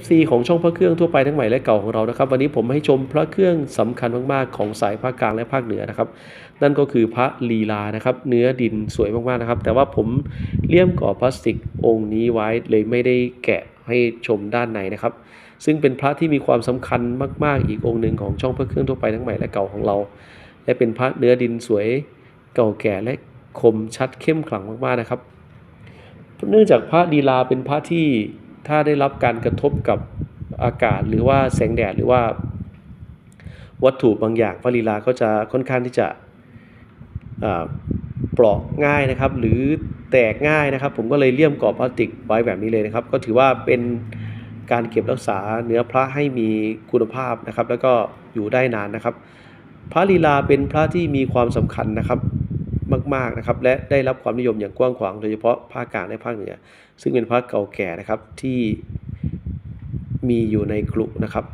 FC ของช่องพระเครื่องทั่วไปทั้งใหม่และเก่าของเรานะครับ วันนี้ผมให้ชมพระเครื่องสำคัญมากๆของสายภาคกลางและภาคเหนือนะครับ นั่นก็คือพระลีลานะครับ เนื้อดินสวยมากๆนะครับ แต่ว่าผมเลี่ยมกรอพลาสติกองค์นี้ไว้เลยไม่ได้แกะให้ชมด้านในนะครับ ซึ่งเป็นพระที่มีความสำคัญมาก ๆ อีกองค์หนึ่งของช่องพระเครื่องทั่วไปทั้งใหม่และเก่าของเรา และเป็นพระเนื้อดินสวยเก่าแก่และคมชัดเข้มขลังมากๆนะครับ เนื่องจากพระลีลาเป็นพระที่ ถ้าได้รับการกระทบกับอากาศหรือว่าแสงแดดหรือว่า วัตถุบางอย่างพระลีลาก็จะค่อนข้างที่จะเปราะง่ายนะครับ หรือแตกง่ายนะครับ ผมก็เลยเลี่ยมกรอบพลาสติกไว้แบบนี้เลยนะครับ ก็ถือว่าเป็นการเก็บรักษาเนื้อพระให้มีคุณภาพนะครับ แล้วก็อยู่ได้นานนะครับ พระลีลาเป็นพระที่มีความสำคัญนะครับ มากๆนะครับและได้รับความนิยมอย่างกว้างขวางโดยเฉพาะภาคกลางและภาคเหนือ ซึ่งเป็นภาคเก่าแก่นะครับที่มีอยู่ในกลุ่มนะครับ